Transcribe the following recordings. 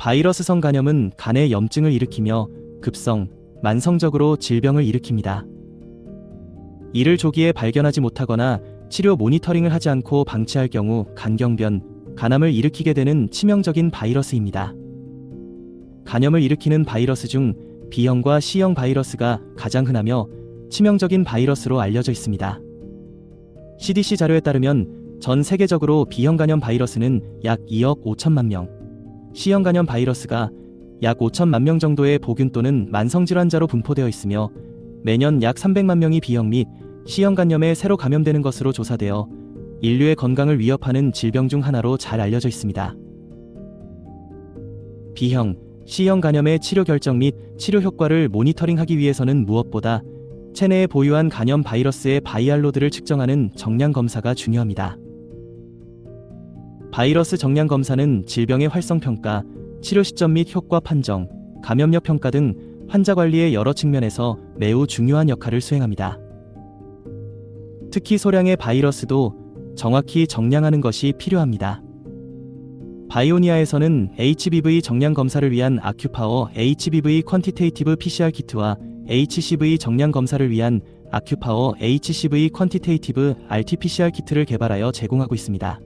바이러스성 간염은 간에 염증을 일으키며 급성, 만성적으로 질병을 일으킵니다. 이를 조기에 발견하지 못하거나 치료 모니터링을 하지 않고 방치할 경우 간경변, 간암을 일으키게 되는 치명적인 바이러스입니다. 간염을 일으키는 바이러스 중 B형과 C형 바이러스가 가장 흔하며 치명적인 바이러스로 알려져 있습니다. CDC 자료에 따르면 전 세계적으로 B형 간염 바이러스는 약 2억 5천만 명, C형 간염 바이러스가 약 5천만 명 정도의 보균 또는 만성 질환자로 분포되어 있으며 매년 약 300만 명이 B형 및 C형 간염에 새로 감염되는 것으로 조사되어 인류의 건강을 위협하는 질병 중 하나로 잘 알려져 있습니다. B형, C형 간염의 치료 결정 및 치료 효과를 모니터링하기 위해서는 무엇보다 체내에 보유한 간염 바이러스의 바이알로드를 측정하는 정량 검사가 중요합니다. 바이러스 정량 검사는 질병의 활성 평가, 치료 시점 및 효과 판정, 감염력 평가 등 환자 관리의 여러 측면에서 매우 중요한 역할을 수행합니다. 특히 소량의 바이러스도 정확히 정량하는 것이 필요합니다. 바이오니아에서는 HBV 정량 검사를 위한 아큐파워 HBV 퀀티테이티브 PCR 키트와 HCV 정량 검사를 위한 아큐파워 HCV 퀀티테이티브 RT-PCR 키트를 개발하여 제공하고 있습니다.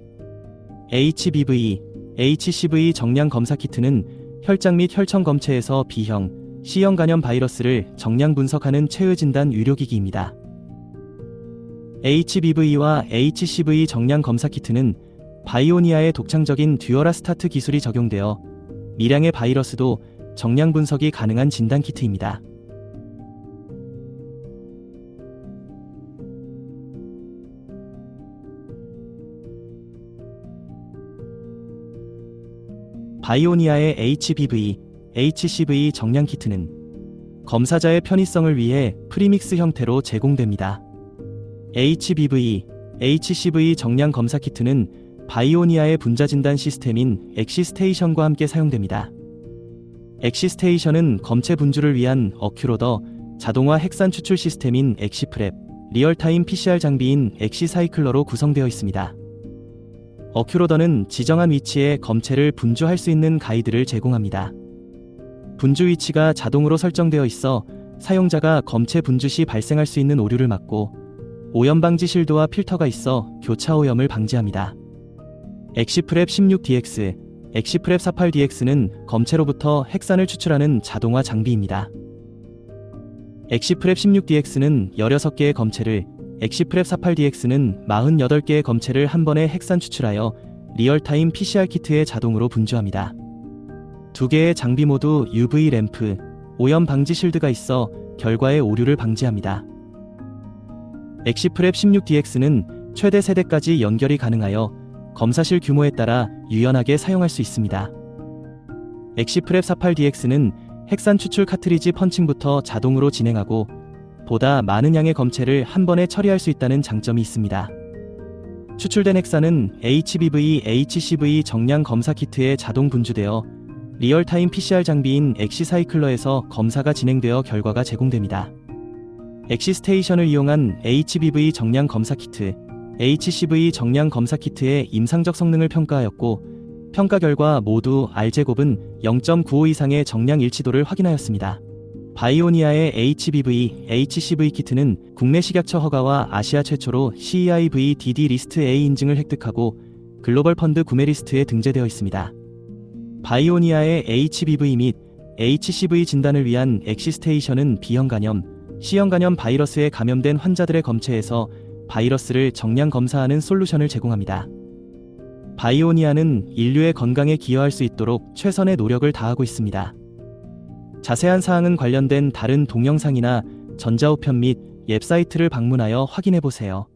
HBV, HCV 정량 검사 키트는 혈장 및 혈청 검체에서 B형, C형 간염 바이러스를 정량 분석하는 최의 진단 의료기기입니다. HBV와 HCV 정량 검사 키트는 바이오니아의 독창적인 듀어라 스타트 기술이 적용되어 미량의 바이러스도 정량 분석이 가능한 진단 키트입니다. 바이오니아의 HBV, HCV 정량 키트는 검사자의 편의성을 위해 프리믹스 형태로 제공됩니다. HBV, HCV 정량 검사 키트는 바이오니아의 분자 진단 시스템인 엑시스테이션과 함께 사용됩니다. 엑시스테이션은 검체 분주를 위한 어큐로더 자동화 핵산 추출 시스템인 엑시프랩, 리얼타임 PCR 장비인 엑시사이클러로 구성되어 있습니다. 어큐로더는 지정한 위치에 검체를 분주할 수 있는 가이드를 제공합니다. 분주 위치가 자동으로 설정되어 있어 사용자가 검체 분주 시 발생할 수 있는 오류를 막고 오염 방지 실드와 필터가 있어 교차 오염을 방지합니다. 엑시프랩 16DX, 엑시프랩 48DX는 검체로부터 핵산을 추출하는 자동화 장비입니다. 엑시프랩 16DX는 16개의 검체를, 엑시프랩 48DX는 48개의 검체를 한 번에 핵산 추출하여 리얼타임 PCR 키트에 자동으로 분주합니다. 두 개의 장비 모두 UV 램프, 오염 방지 실드가 있어 결과의 오류를 방지합니다. 엑시프랩 16DX는 최대 세대까지 연결이 가능하여 검사실 규모에 따라 유연하게 사용할 수 있습니다. 엑시프랩 48DX는 핵산 추출 카트리지 펀칭부터 자동으로 진행하고 보다 많은 양의 검체를 한 번에 처리할 수 있다는 장점이 있습니다. 추출된 핵산은 HBV, HCV 정량 검사 키트에 자동 분주되어 리얼타임 PCR 장비인 엑시사이클러에서 검사가 진행되어 결과가 제공됩니다. 엑시스테이션을 이용한 HBV 정량 검사 키트, HCV 정량 검사 키트의 임상적 성능을 평가하였고 평가 결과 모두 R제곱은 0.95 이상의 정량 일치도를 확인하였습니다. 바이오니아의 HBV, HCV 키트는 국내 식약처 허가와 아시아 최초로 CEIV DD 리스트 A 인증을 획득하고 글로벌 펀드 구매 리스트에 등재되어 있습니다. 바이오니아의 HBV 및 HCV 진단을 위한 엑시스테이션은 B형 간염, C형 간염 바이러스에 감염된 환자들의 검체에서 바이러스를 정량 검사하는 솔루션을 제공합니다. 바이오니아는 인류의 건강에 기여할 수 있도록 최선의 노력을 다하고 있습니다. 자세한 사항은 관련된 다른 동영상이나 전자우편 및 웹사이트를 방문하여 확인해 보세요.